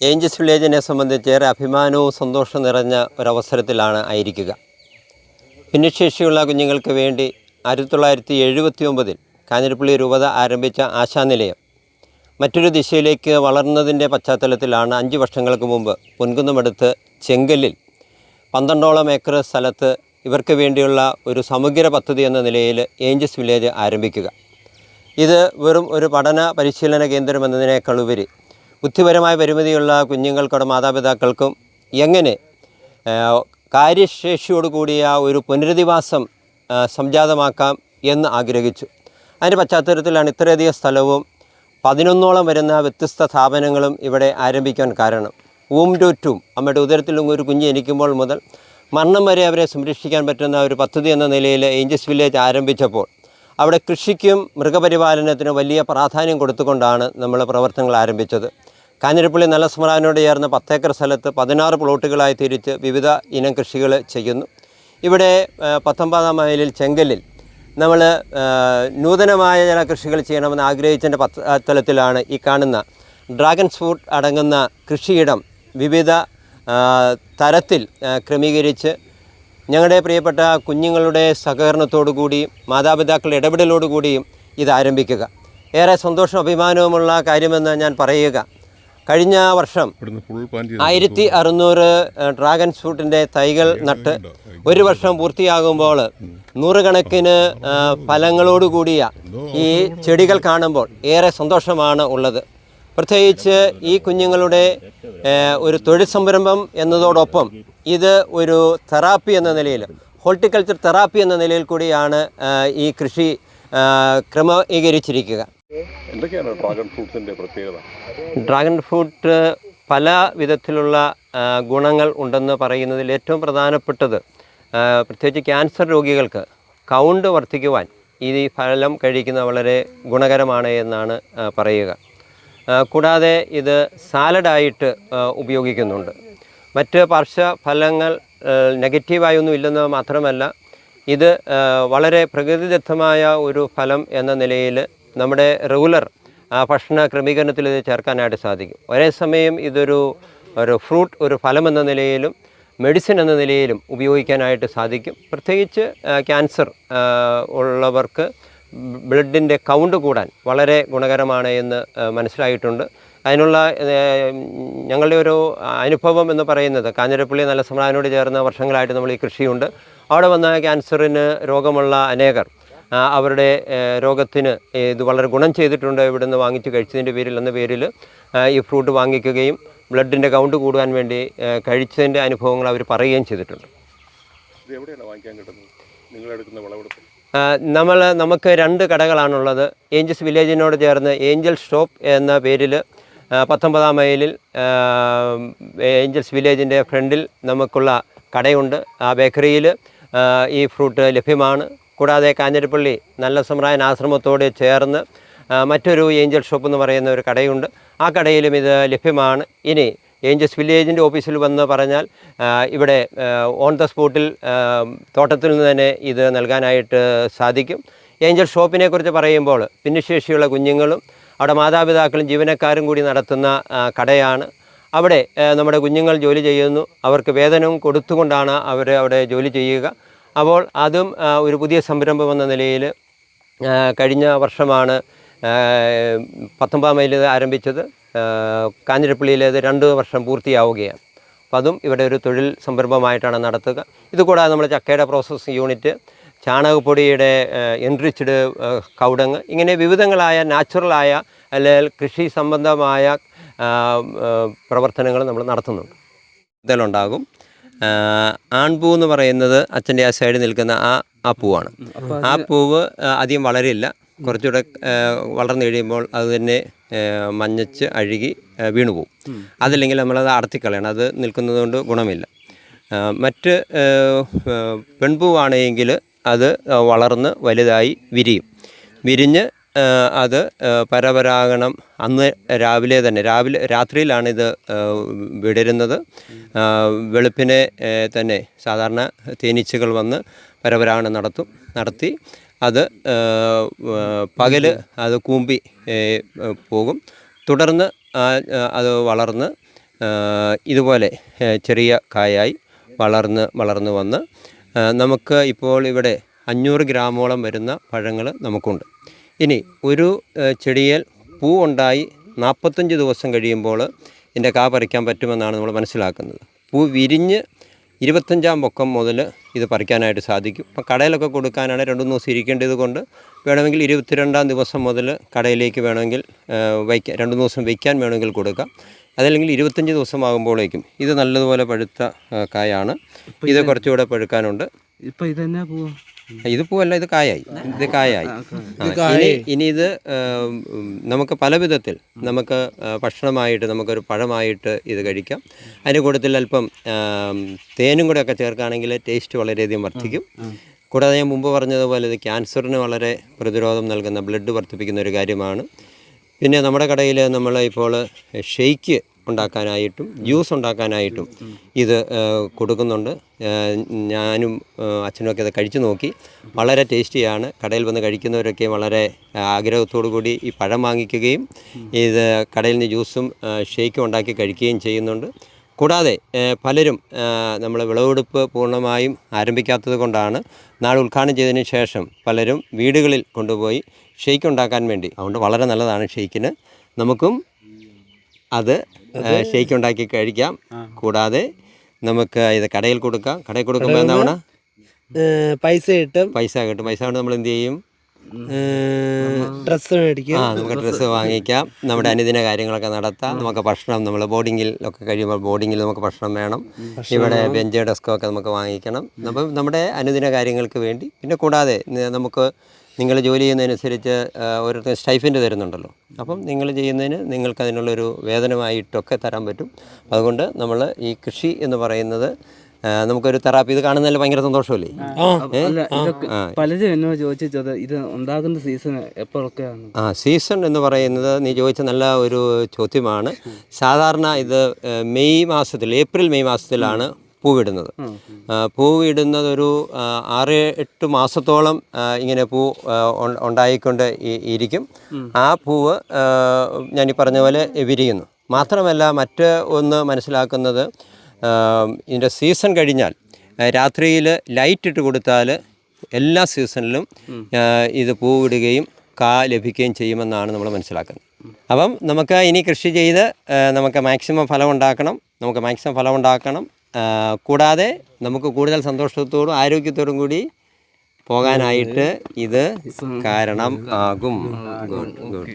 Angels വില്ലേജിനെ സംബന്ധിച്ച് ഏറെ അഭിമാനവും സന്തോഷവും നിറഞ്ഞ ഒരവസരത്തിലാണ് ആയിരിക്കുക. ഭിന്നശേഷിയുള്ള കുഞ്ഞുങ്ങൾക്ക് വേണ്ടി ആയിരത്തി തൊള്ളായിരത്തി എഴുപത്തി ഒമ്പതിൽ കാഞ്ഞിരപ്പള്ളി രൂപത ആരംഭിച്ച ആശാനിലയം മറ്റൊരു ദിശയിലേക്ക് വളർന്നതിന്റെ പശ്ചാത്തലത്തിലാണ് അഞ്ച് വർഷങ്ങൾക്ക് മുമ്പ് പൊൻകുന്നമടുത്ത് ചെങ്കല്ലിൽ പന്ത്രണ്ടോളം ഏക്കർ സ്ഥലത്ത് ഇവർക്ക് വേണ്ടിയുള്ള ഒരു സമഗ്ര പദ്ധതി എന്ന നിലയിൽ ഏഞ്ചസ് വില്ലേജ് ആരംഭിക്കുക. ഇത് വെറും ഒരു പഠന പരിശീലന കേന്ദ്രം എന്നതിനേക്കാളുപരി ബുദ്ധിപരമായ പരിമിതിയുള്ള കുഞ്ഞുങ്ങൾക്കോടെ മാതാപിതാക്കൾക്കും എങ്ങനെ ആ, കാര്യശേഷിയോട് കൂടിയ ഒരു പുനരധിവാസം സംജാതമാക്കാം എന്ന് ആഗ്രഹിച്ചു. അതിന്റെ പശ്ചാത്തലത്തിലാണ് ഇത്രയധികം സ്ഥലവും പതിനൊന്നോളം വരുന്ന വ്യത്യസ്ത സ്ഥാപനങ്ങളും ഇവിടെ ആരംഭിക്കാൻ കാരണം. ഊം ടു ടൂം അമ്മയുടെ ഉദരത്തിൽ ഒരു കുഞ്ഞ് ജനിക്കുമ്പോൾ മുതൽ മരണം വരെ അവരെ സംരക്ഷിക്കാൻ പറ്റുന്ന ഒരു പദ്ധതി എന്ന നിലയിൽ ഏഞ്ചസ് വില്ലേജ് ആരംഭിച്ചപ്പോൾ അവിടെ കൃഷിക്കും മൃഗപരിപാലനത്തിനും വലിയ പ്രാധാന്യം കൊടുത്തുകൊണ്ടാണ് നമ്മൾ പ്രവർത്തനങ്ങൾ ആരംഭിച്ചത്. കാഞ്ഞിരപ്പള്ളി നല്ല സ്മരാനോട് ചേർന്ന പത്തേക്കർ സ്ഥലത്ത് പതിനാറ് പ്ലോട്ടുകളായി തിരിച്ച് വിവിധ ഇനം കൃഷികൾ ചെയ്യുന്നു. ഇവിടെ പത്തൊമ്പതാം മൈലിൽ ചെങ്കലിൽ നമ്മൾ നൂതനമായ ചില കൃഷികൾ ചെയ്യണമെന്ന് ആഗ്രഹിച്ചതിന്റെ പശ്ചാത്തലത്തിലാണ് ഈ കാണുന്ന ഡ്രാഗൺ ഫ്രൂട്ട് അടങ്ങുന്ന കൃഷിയിടം വിവിധ തരത്തിൽ ക്രമീകരിച്ച് ഞങ്ങളുടെ പ്രിയപ്പെട്ട കുഞ്ഞുങ്ങളുടെ സഹകരണത്തോടു കൂടി മാതാപിതാക്കളുടെ ഇടപെടലോടു കൂടിയും ഇത് ആരംഭിക്കുക. ഏറെ സന്തോഷവും അഭിമാനവുമുള്ള കാര്യമെന്ന് ഞാൻ പറയുക. കഴിഞ്ഞ വർഷം ആയിരത്തി അറുന്നൂറ് ഡ്രാഗൺ ഫ്രൂട്ടിന്റെ തൈകൾ നട്ട് ഒരു വർഷം പൂർത്തിയാകുമ്പോൾ നൂറുകണക്കിന് ഫലങ്ങളോടുകൂടിയ ഈ ചെടികൾ കാണുമ്പോൾ ഏറെ സന്തോഷമാണ് ഉള്ളത്. പ്രത്യേകിച്ച് ഈ കുഞ്ഞുങ്ങളുടെ ഒരു തൊഴിൽ സംരംഭം എന്നതോടൊപ്പം ഇത് ഒരു തെറാപ്പി എന്ന നിലയിൽ ഹോർട്ടിക്കൾച്ചർ തെറാപ്പി എന്ന നിലയിൽ കൂടിയാണ് ഈ കൃഷി ക്രമീകരിച്ചിരിക്കുക. എന്തൊക്കെയാണ് ഡ്രാഗൺ പ്രത്യേകത? ഡ്രാഗൺ ഫ്രൂട്ട് പല വിധത്തിലുള്ള ഗുണങ്ങൾ ഉണ്ടെന്ന് പറയുന്നതിൽ ഏറ്റവും പ്രധാനപ്പെട്ടത് പ്രത്യേകിച്ച് ക്യാൻസർ രോഗികൾക്ക് കൗണ്ട് വർദ്ധിക്കുവാൻ ഈ ഫലം കഴിക്കുന്ന വളരെ ഗുണകരമാണ് എന്നാണ് പറയുക. കൂടാതെ ഇത് സാലഡായിട്ട് ഉപയോഗിക്കുന്നുണ്ട്. മറ്റ് പാർശ്വഫലങ്ങൾ നെഗറ്റീവായൊന്നും ഇല്ലെന്ന് മാത്രമല്ല ഇത് വളരെ പ്രകൃതിദത്തമായ ഒരു ഫലം എന്ന നിലയിൽ നമ്മുടെ റെഗുലർ ഭക്ഷണ ക്രമീകരണത്തിൽ ഇത് ചേർക്കാനായിട്ട് സാധിക്കും. ഒരേ സമയം ഇതൊരു ഒരു ഫ്രൂട്ട് ഒരു ഫലം എന്ന നിലയിലും മെഡിസിൻ എന്ന നിലയിലും ഉപയോഗിക്കാനായിട്ട് സാധിക്കും. പ്രത്യേകിച്ച് ക്യാൻസർ ഉള്ളവർക്ക് ബ്ലഡിന്റെ കൗണ്ട് കൂടാൻ വളരെ ഗുണകരമാണ് എന്ന് മനസ്സിലായിട്ടുണ്ട്. അതിനുള്ള ഞങ്ങളുടെ ഒരു അനുഭവം എന്ന് പറയുന്നത് കാഞ്ഞിരപ്പള്ളി നല്ല സമ്രാനോട് ചേർന്ന വർഷങ്ങളായിട്ട് നമ്മൾ ഈ കൃഷിയുണ്ട്. അവിടെ വന്ന ക്യാൻസറിന് രോഗമുള്ള അനേകർ അവരുടെ രോഗത്തിന് ഇത് വളരെ ഗുണം ചെയ്തിട്ടുണ്ട്. ഇവിടുന്ന് വാങ്ങിച്ച് കഴിച്ചതിന്റെ പേരിൽ എന്ന പേരിൽ ഈ ഫ്രൂട്ട് വാങ്ങിക്കുകയും ബ്ലഡിന്റെ കൗണ്ട് കൂടുവാൻ വേണ്ടി കഴിച്ചതിന്റെ അനുഭവങ്ങൾ അവർ പറയുകയും ചെയ്തിട്ടുണ്ട്. ഇത് എവിടെയാണ് വാങ്ങിക്കാൻ കിട്ടുന്നത്? നിങ്ങൾ എടുക്കുന്ന വിളവെടുപ്പ്? നമ്മൾ നമുക്ക് രണ്ട് കടകളാണുള്ളത്. ഏഞ്ചൽസ് വില്ലേജിനോട് ചേർന്ന് ഏഞ്ചൽ ഷോപ്പ് എന്ന പേരിൽ പത്തൊമ്പതാം മൈലിൽ ഏഞ്ചൽസ് വില്ലേജിന്റെ ഫ്രണ്ടിൽ നമുക്കുള്ള കടയുണ്ട്. ആ ബേക്കറിയിൽ ഈ ഫ്രൂട്ട് ലഭ്യമാണ്. കൂടാതെ കാഞ്ഞിരപ്പള്ളി നല്ല സമ്രായൻ ആശ്രമത്തോട് ചേർന്ന് മറ്റൊരു ഏഞ്ചൽ ഷോപ്പ് എന്ന് പറയുന്ന ഒരു കടയുണ്ട്. ആ കടയിലും ഇത് ലഭ്യമാണ്. ഇനി ഏഞ്ചൽസ് വില്ലേജിന്റെ ഓഫീസിൽ വന്ന് പറഞ്ഞാൽ ഇവിടെ ഓൺ ദ സ്പോട്ടിൽ തോട്ടത്തിൽ നിന്ന് തന്നെ ഇത് നൽകാനായിട്ട് സാധിക്കും. ഏഞ്ചൽ ഷോപ്പിനെ കുറിച്ച് പറയുമ്പോൾ ഭിന്നശേഷിയുള്ള കുഞ്ഞുങ്ങളും അവിടെ മാതാപിതാക്കളും ജീവനക്കാരും കൂടി നടത്തുന്ന കടയാണ്. അവിടെ നമ്മുടെ കുഞ്ഞുങ്ങൾ ജോലി ചെയ്യുന്നു. അവർക്ക് വേതനവും കൊടുത്തുകൊണ്ടാണ് അവർ അവിടെ ജോലി ചെയ്യുക. അപ്പോൾ അതും ഒരു പുതിയ സംരംഭം എന്ന നിലയിൽ കഴിഞ്ഞ വർഷമാണ് പത്തൊമ്പതാം മൈലിൽ ആരംഭിച്ചത്. കാഞ്ഞിരപ്പള്ളിയിലേത് രണ്ട് വർഷം പൂർത്തിയാവുകയാണ്. അപ്പോൾ അതും ഇവിടെ ഒരു തൊഴിൽ സംരംഭമായിട്ടാണ് നടത്തുക. ഇതുകൂടാതെ നമ്മൾ ചക്കയുടെ പ്രോസസ്സിംഗ് യൂണിറ്റ് ചാണകപ്പൊടിയുടെ എൻറിച്ച്ഡ് കൗടങ്ങ് ഇങ്ങനെ വിവിധങ്ങളായ നാച്ചുറലായ അല്ലെങ്കിൽ കൃഷി സംബന്ധമായ പ്രവർത്തനങ്ങൾ നമ്മൾ നടത്തുന്നുണ്ട്. ഇതിലുണ്ടാകും ആൺപൂ എന്ന് പറയുന്നത് അച്ഛന്റെ ആ സൈഡിൽ നിൽക്കുന്ന ആ ആ പൂവാണ്. ആ പൂവ് ആദ്യം അധികം വളരില്ല കുറച്ചുകൂടെ വളർന്നു കഴിയുമ്പോൾ അത് തന്നെ മഞ്ഞച്ച് അഴുകി വീണു പോകും അതല്ലെങ്കിൽ നമ്മളത് അടർത്തിക്കളയണം അത് നിൽക്കുന്നത് കൊണ്ട് ഗുണമില്ല. മറ്റ് പെൺപൂവാണെങ്കിൽ അത് വളർന്ന് വലുതായി വിരിയും. വിരിഞ്ഞ് അത് പരപരാഗണം അന്ന് രാവിലെ തന്നെ രാവിലെ രാത്രിയിലാണ് ഇത് വിടരുന്നത്. വെളുപ്പിനെ തന്നെ സാധാരണ തേനീച്ചകൾ വന്ന് പരപരാഗണം നടത്തും നടത്തി അത് പകൽ അത് കൂമ്പി പോകും. തുടർന്ന് അത് വളർന്ന് ഇതുപോലെ ചെറിയ കായായി വളർന്ന് വളർന്ന് വന്ന് നമുക്ക് ഇപ്പോൾ ഇവിടെ അഞ്ഞൂറ് ഗ്രാമോളം വരുന്ന പഴങ്ങൾ നമുക്കുണ്ട്. ഇനി ഒരു ചെടിയിൽ പൂ ഉണ്ടായി നാൽപ്പത്തഞ്ച് ദിവസം കഴിയുമ്പോൾ ഇതിന്റെ കാ പറിക്കാൻ പറ്റുമെന്നാണ് നമ്മൾ മനസ്സിലാക്കുന്നത്. പൂ വിരിഞ്ഞ് ഇരുപത്തഞ്ചാം പൊക്കം മുതൽ ഇത് പറിക്കാനായിട്ട് സാധിക്കും. ഇപ്പം കടയിലൊക്കെ കൊടുക്കാനാണ് രണ്ട് മൂന്ന് ദിവസം ഇരിക്കേണ്ടത് കൊണ്ട് വേണമെങ്കിൽ ഇരുപത്തിരണ്ടാം ദിവസം മുതൽ കടയിലേക്ക് വേണമെങ്കിൽ വയ്ക്കാൻ രണ്ട് മൂന്ന് ദിവസം വയ്ക്കാൻ വേണമെങ്കിൽ കൊടുക്കാം. അതല്ലെങ്കിൽ ഇരുപത്തഞ്ച് ദിവസം ആകുമ്പോഴേക്കും ഇത് നല്ലതുപോലെ പഴുത്ത കായാണ്. ഇത് കുറച്ചുകൂടെ പഴുക്കാനുണ്ട്. ഇപ്പൊ ഇതെന്നാ പോവാ? ഇത് പൂവല്ല ഇത് കായായി. ഇത് കായായി. ഇനി ഇനി ഇത് നമുക്ക് പല വിധത്തിൽ നമുക്ക് ഭക്ഷണമായിട്ട് നമുക്കൊരു പഴമായിട്ട് ഇത് കഴിക്കാം. അതിന്റെ കൂട്ടത്തിൽ അല്പം തേനും കൂടെ ഒക്കെ ചേർക്കുകയാണെങ്കിൽ ടേസ്റ്റ് വളരെയധികം വർദ്ധിക്കും. കൂടാതെ ഞാൻ മുമ്പ് പറഞ്ഞതുപോലെ ഇത് ക്യാൻസറിന് വളരെ പ്രതിരോധം നൽകുന്ന ബ്ലഡ് വർദ്ധിപ്പിക്കുന്ന ഒരു കാര്യമാണ്. പിന്നെ നമ്മുടെ കടയിൽ നമ്മൾ ഇപ്പോൾ ഷെയ്ക്ക് ഉണ്ടാക്കാനായിട്ടും ജ്യൂസ് ഉണ്ടാക്കാനായിട്ടും ഇത് കൊടുക്കുന്നുണ്ട്. ഞാനും അച്ഛനുമൊക്കെ ഇത് കഴിച്ചു നോക്കി. വളരെ ടേസ്റ്റിയാണ്. കടയിൽ വന്ന് കഴിക്കുന്നവരൊക്കെ വളരെ ആഗ്രഹത്തോടു കൂടി ഈ പഴം വാങ്ങിക്കുകയും ഇത് കടയിൽ നിന്ന് ജ്യൂസും ഷേക്കും ഉണ്ടാക്കി കഴിക്കുകയും ചെയ്യുന്നുണ്ട്. കൂടാതെ പലരും നമ്മൾ വിളവെടുപ്പ് പൂർണമായും ആരംഭിക്കാത്തത് കൊണ്ടാണ് നാളെ ഉദ്ഘാടനം ചെയ്തതിന് ശേഷം പലരും വീടുകളിൽ കൊണ്ടുപോയി ഷേക്ക് ഉണ്ടാക്കാൻ വേണ്ടി അതുകൊണ്ട് വളരെ നല്ലതാണ് ഷേക്കിന് നമുക്കും അത് ഷേക്ക് ഉണ്ടാക്കി കഴിക്കാം. കൂടാതെ നമുക്ക് ഇത് കടയിൽ കൊടുക്കാം. കടയിൽ കൊടുക്കുമ്പോൾ എന്താണ് പൈസ കിട്ടും. പൈസ കിട്ടും. പൈസ കൊണ്ട് നമ്മൾ എന്ത് ചെയ്യും? ഡ്രസ്സ് മേടിക്കാം. ആ നമുക്ക് ഡ്രസ്സ് വാങ്ങിക്കാം. നമ്മുടെ അനുദിന കാര്യങ്ങളൊക്കെ നടത്താം. നമുക്ക് ഭക്ഷണം നമ്മൾ ബോർഡിങ്ങിൽ ഒക്കെ കഴിയുമ്പോൾ ബോർഡിങ്ങിൽ നമുക്ക് ഭക്ഷണം വേണം. ഇവിടെ ബെഞ്ച് ഡെസ്കോ ഒക്കെ നമുക്ക് വാങ്ങിക്കണം. അപ്പം നമ്മുടെ അനുദിന കാര്യങ്ങൾക്ക് വേണ്ടി. പിന്നെ കൂടാതെ നമുക്ക് നിങ്ങൾ ജോലി ചെയ്യുന്നതനുസരിച്ച് ഓരോരുത്തർ സ്റ്റൈഫന്റ് തരുന്നുണ്ടല്ലോ. അപ്പം നിങ്ങൾ ചെയ്യുന്നതിന് നിങ്ങൾക്ക് അതിനുള്ളൊരു വേതനമായിട്ടൊക്കെ തരാൻ പറ്റും. അതുകൊണ്ട് നമ്മൾ ഈ കൃഷി എന്ന് പറയുന്നത് നമുക്കൊരു തെറാപ്പി ഇത് കാണുന്നതിൽ ഭയങ്കര സന്തോഷമല്ലേ. പലരും എന്നോട് ചോദിച്ചത് ഇത് ഉണ്ടാകുന്ന സീസൺ എപ്പോഴൊക്കെയാണ്? ആ സീസൺ എന്ന് പറയുന്നത് നീ ചോദിച്ച നല്ല ഒരു ചോദ്യമാണ്. സാധാരണ ഇത് മെയ് മാസത്തിൽ ഏപ്രിൽ മെയ് മാസത്തിലാണ് പൂവിടുന്നത്. പൂവിടുന്നത് ഒരു ആറ് എട്ട് മാസത്തോളം ഇങ്ങനെ പൂ ഉണ്ടായിക്കൊണ്ട് ഇരിക്കും. ആ പൂവ് ഞാൻ ഈ പറഞ്ഞ പോലെ വിരിയുന്നു. മാത്രമല്ല മറ്റ് ഒന്ന് മനസ്സിലാക്കുന്നത് ഇതിന്റെ സീസൺ കഴിഞ്ഞാൽ രാത്രിയിൽ ലൈറ്റ് ഇട്ട് കൊടുത്താൽ എല്ലാ സീസണിലും ഇത് പൂവിടുകയും കാ ലഭിക്കുകയും ചെയ്യുമെന്നാണ് നമ്മൾ മനസ്സിലാക്കുന്നത്. അപ്പം നമുക്ക് ഇനി കൃഷി ചെയ്ത് നമുക്ക് മാക്സിമം ഫലം ഉണ്ടാക്കണം. നമുക്ക് മാക്സിമം ഫലം ഉണ്ടാക്കണം. കൂടാതെ നമുക്ക് കൂടുതൽ സന്തോഷത്തോടും ആരോഗ്യത്തോടും കൂടി പോകാനായിട്ട് ഇത് കാരണം ആകും. Good good.